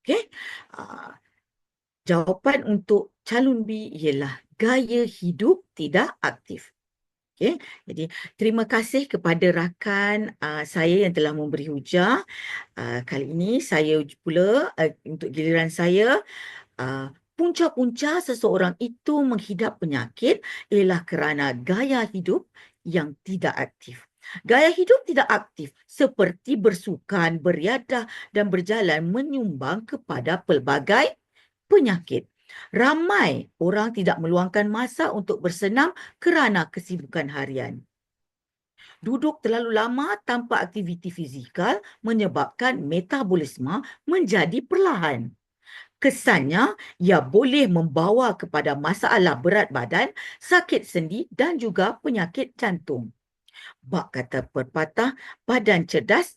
Okey. Uh, jawapan untuk calon B ialah gaya hidup tidak aktif. Okay. Jadi terima kasih kepada rakan uh, saya yang telah memberi hujah. Uh, kali ini saya pula uh, untuk giliran saya uh, punca-punca seseorang itu menghidap penyakit ialah kerana gaya hidup yang tidak aktif. Gaya hidup tidak aktif seperti bersukan, beriadah dan berjalan menyumbang kepada pelbagai penyakit. Ramai orang tidak meluangkan masa untuk bersenam kerana kesibukan harian. Duduk terlalu lama tanpa aktiviti fizikal menyebabkan metabolisme menjadi perlahan. Kesannya, ia boleh membawa kepada masalah berat badan, sakit sendi dan juga penyakit jantung. Bak kata perpatah, badan cerdas,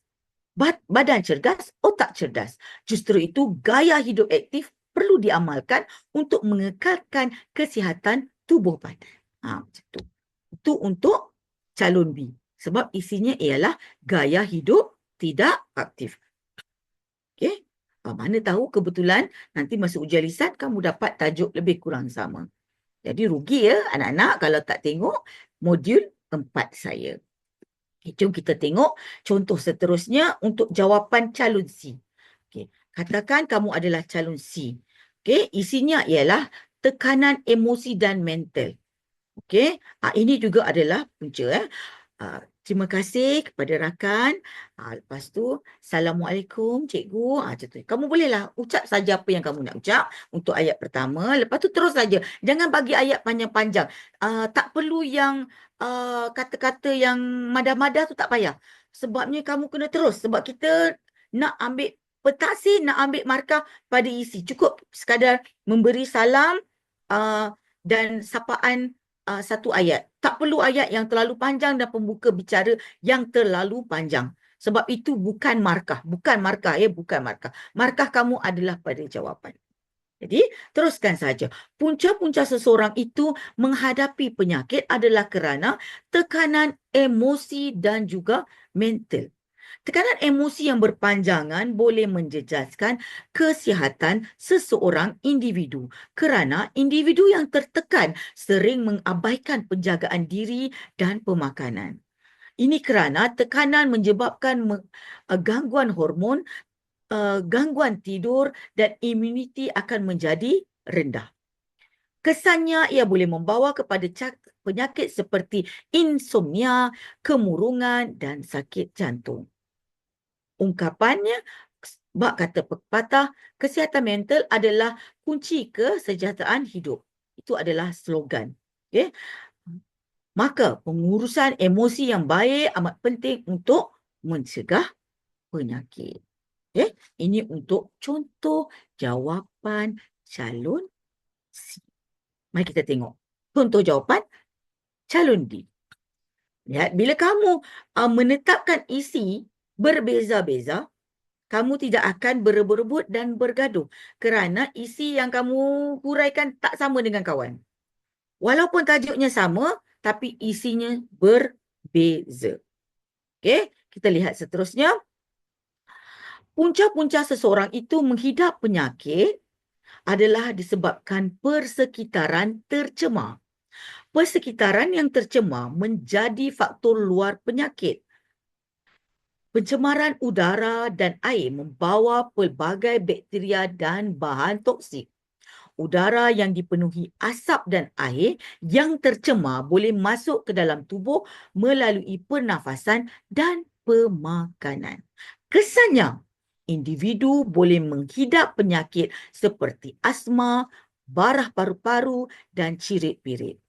badan cerdas, otak cerdas. Justru itu gaya hidup aktif perlu diamalkan untuk mengekalkan kesihatan tubuh badan. Ha, macam tu. Itu untuk calon B. Sebab isinya ialah gaya hidup tidak aktif. Okey. Ha, mana tahu kebetulan nanti masa ujian lisan kamu dapat tajuk lebih kurang sama. Jadi rugi ya anak-anak kalau tak tengok modul empat saya. Okay, jom kita tengok contoh seterusnya untuk jawapan calon C. Okay. Katakan kamu adalah calon C. Okey, isinya ialah tekanan emosi dan mental. Okey, ha, ini juga adalah punca. Eh. Ha, terima kasih kepada rakan. Ha, lepas tu, Assalamualaikum cikgu. Ha, tu. Kamu bolehlah ucap saja apa yang kamu nak ucap untuk ayat pertama. Lepas tu terus saja. Jangan bagi ayat panjang-panjang. Uh, tak perlu yang kata-kata uh, yang madah-madah tu tak payah. Sebabnya kamu kena terus. Sebab kita nak ambil petaksi nak ambil markah pada isi. Cukup sekadar memberi salam uh, dan sapaan uh, satu ayat. Tak perlu ayat yang terlalu panjang dan pembuka bicara yang terlalu panjang. Sebab itu bukan markah. Bukan markah ya, bukan markah. Markah kamu adalah pada jawapan. Jadi, teruskan saja. Punca-punca seseorang itu menghadapi penyakit adalah kerana tekanan emosi dan juga mental. Tekanan emosi yang berpanjangan boleh menjejaskan kesihatan seseorang individu kerana individu yang tertekan sering mengabaikan penjagaan diri dan pemakanan. Ini kerana tekanan menyebabkan uh, gangguan hormon, uh, gangguan tidur dan imuniti akan menjadi rendah. Kesannya ia boleh membawa kepada penyakit seperti insomnia, kemurungan dan sakit jantung ungkapannya bak kata pepatah kesihatan mental adalah kunci kesejahteraan hidup. Itu adalah slogan. Okay. Maka pengurusan emosi yang baik amat penting untuk mencegah penyakit. Okay. Ini untuk contoh jawapan calon C. Mari kita tengok. Contoh jawapan calon D. Lihat, bila kamu uh, menetapkan isi berbeza-beza, kamu tidak akan berebut-rebut dan bergaduh kerana isi yang kamu huraikan tak sama dengan kawan. Walaupun tajuknya sama, tapi isinya berbeza. Okey, kita lihat seterusnya. Punca-punca seseorang itu menghidap penyakit adalah disebabkan persekitaran tercemar. Persekitaran yang tercemar menjadi faktor luar penyakit Pencemaran udara dan air membawa pelbagai bakteria dan bahan toksik. Udara yang dipenuhi asap dan air yang tercemar boleh masuk ke dalam tubuh melalui pernafasan dan pemakanan. Kesannya, individu boleh menghidap penyakit seperti asma, barah paru-paru dan cirit-pirit.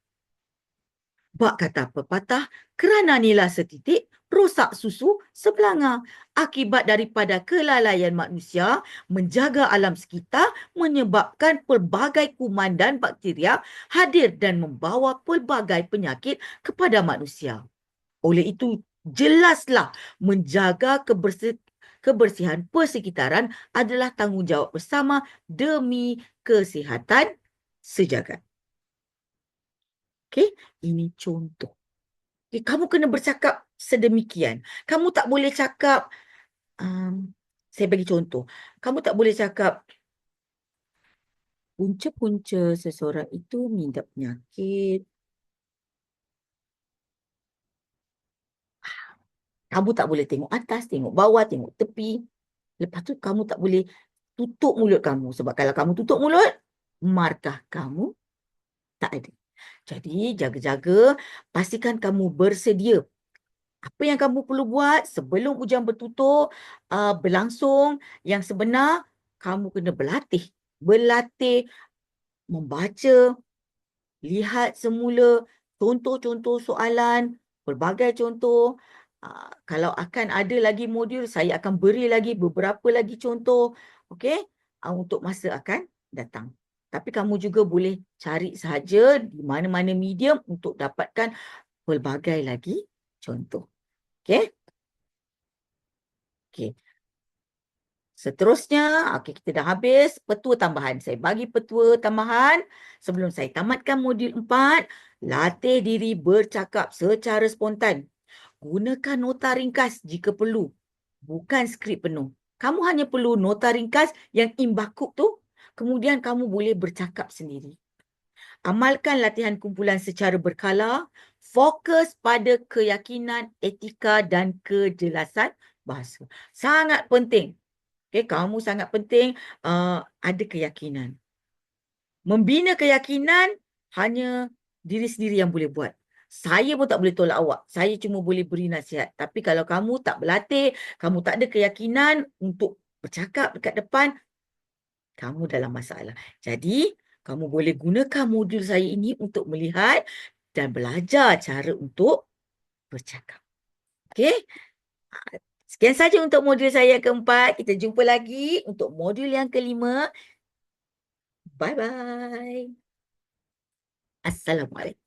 Bak kata pepatah, kerana nila setitik, rosak susu sebelanga. Akibat daripada kelalaian manusia menjaga alam sekitar menyebabkan pelbagai kuman dan bakteria hadir dan membawa pelbagai penyakit kepada manusia. Oleh itu, jelaslah menjaga kebersihan kebersihan persekitaran adalah tanggungjawab bersama demi kesihatan sejagat. Okey, ini contoh. Okay, kamu kena bercakap sedemikian. Kamu tak boleh cakap um, saya bagi contoh. Kamu tak boleh cakap punca-punca seseorang itu mengidap penyakit. Kamu tak boleh tengok atas, tengok bawah, tengok tepi. Lepas tu kamu tak boleh tutup mulut kamu. Sebab kalau kamu tutup mulut, markah kamu tak ada. Jadi jaga-jaga, pastikan kamu bersedia. Apa yang kamu perlu buat sebelum ujian bertutur uh, berlangsung yang sebenar kamu kena berlatih. Berlatih membaca lihat semula contoh-contoh soalan pelbagai contoh. Uh, kalau akan ada lagi modul saya akan beri lagi beberapa lagi contoh. Okey? Uh, untuk masa akan datang tapi kamu juga boleh cari sahaja di mana-mana medium untuk dapatkan pelbagai lagi contoh Okey. Okey. Seterusnya, okey kita dah habis petua tambahan. Saya bagi petua tambahan sebelum saya tamatkan modul empat. Latih diri bercakap secara spontan. Gunakan nota ringkas jika perlu. Bukan skrip penuh. Kamu hanya perlu nota ringkas yang imbakuk tu. Kemudian kamu boleh bercakap sendiri. Amalkan latihan kumpulan secara berkala fokus pada keyakinan, etika dan kejelasan bahasa. Sangat penting. Okay, kamu sangat penting uh, ada keyakinan. Membina keyakinan hanya diri sendiri yang boleh buat. Saya pun tak boleh tolak awak. Saya cuma boleh beri nasihat. Tapi kalau kamu tak berlatih, kamu tak ada keyakinan untuk bercakap dekat depan, kamu dalam masalah. Jadi, kamu boleh gunakan modul saya ini untuk melihat dan belajar cara untuk bercakap. Okey? Ha, sekian saja untuk modul saya keempat. Kita jumpa lagi untuk modul yang kelima. Bye-bye. Assalamualaikum.